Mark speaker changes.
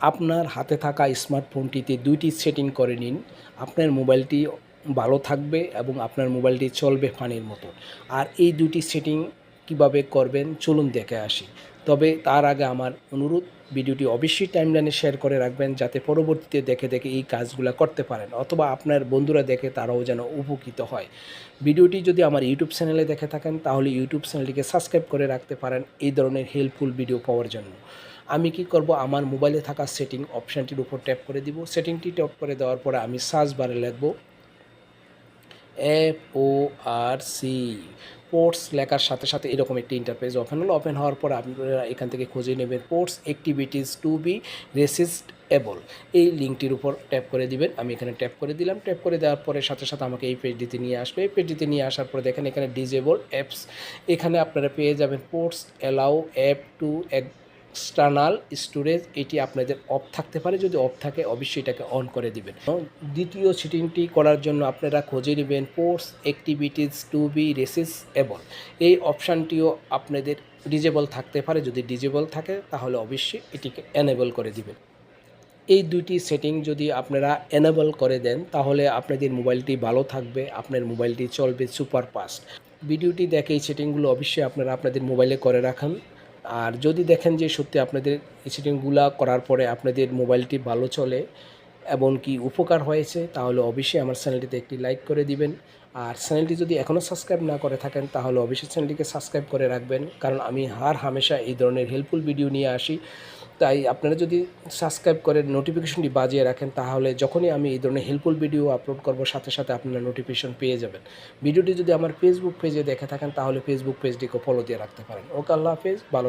Speaker 1: আপনার হাতে থাকা স্মার্টফোনটিতে দুইটি সেটিং করে নিন। আপনার মোবাইলটি ভালো থাকবে এবং আপনার মোবাইলটি চলবে ফানির মতো। আর এই দুটি সেটিং কীভাবে করবেন চলুন দেখে আসি। তবে তার আগে আমার অনুরোধ, ভিডিওটি অবশ্যই টাইমলাইনে শেয়ার করে রাখবেন যাতে পরবর্তীতে দেখে দেখে এই কাজগুলো করতে পারেন অথবা আপনার বন্ধুরা দেখে তারাও যেন উপকৃত হয়। ভিডিওটি যদি আমার ইউটিউব চ্যানেলে দেখে থাকেন, তাহলে ইউটিউব চ্যানেলটিকে সাবস্ক্রাইব করে রাখতে পারেন। এই ধরনের হেল্পফুল ভিডিও পাওয়ার জন্য। আমি কি করব? আমার মোবাইলে থাকা সেটিং অপশানটির উপর ট্যাপ করে দিব। সেটিংটি ট্যাপ করে দেওয়ার পরে আমি সার্চ বারে লিখব F O R C force লেখার সাথে সাথে এরকম একটি ইন্টারফেস ওপেন হলো। ওপেন হওয়ার পর আপনারা এখান থেকে খুঁজে নেবেন force activities to be resizable এই লিঙ্কটির উপর ট্যাপ করে দিবেন। আমি এখানে ট্যাপ করে দিলাম। ট্যাপ করে দেওয়ার পরে সাথে সাথে আমাকে এই পেজটিতে নিয়ে আসবে। এই পেজটিতে নিয়ে আসার পরে দেখেন এখানে ডিজেবল অ্যাপস এখানে আপনারা পেয়ে যাবেন force allow app to external storage এটি আপনাদের অফ থাকতে পারে, যদি অফ থাকে অবশ্যই এটাকে অন করে দিবেন। দ্বিতীয় সেটিংটি করার জন্য আপনারা খুঁজে নেবেন force activities to be resizable এই অপশানটিও আপনাদের ডিজেবল থাকতে পারে, যদি ডিজেবল থাকে, তাহলে অবশ্যই এটিকে এনেবল করে দিবেন। এই দুইটি সেটিং যদি আপনারা এনেবল করে দেন, তাহলে আপনাদের মোবাইলটি ভালো থাকবে, আপনার মোবাইলটি চলবে সুপার ফাস্ট ভিডিওটি দেখে এই সেটিংগুলো অবশ্যই আপনারা আপনাদের মোবাইলে করে রাখুন। আর যদি দেখেন যে সত্যি আপনাদের এই সেটিংগুলো করার পরে আপনাদের মোবাইলটি ভালো চলে এবং কি উপকার হয়েছে, তাহলে অবশ্যই আমার চ্যানেলটিতে একটি লাইক করে দিবেন। আর চ্যানেলটি যদি এখনও সাবস্ক্রাইব না করে থাকেন, তাহলে অবশ্যই চ্যানেলটিকে সাবস্ক্রাইব করে রাখবেন। কারণ আমি হার হামেশা এই ধরনের হেল্পফুল ভিডিও নিয়ে আসি। তাই আপনারা যদি সাবস্ক্রাইব করে নোটিফিকেশনটি বাজিয়ে রাখেন, তাহলে যখনই আমি এই ধরনের হেল্পফুল ভিডিও আপলোড করব, সাথে সাথে আপনারা নোটিফিকেশন পেয়ে যাবেন। ভিডিওটি যদি আমার ফেসবুক পেজে দেখে থাকেন, তাহলে ফেসবুক পেজটিকে ফলো দিয়ে রাখতে পারেন। ওকে, আল্লাহ হাফেজ, ভালো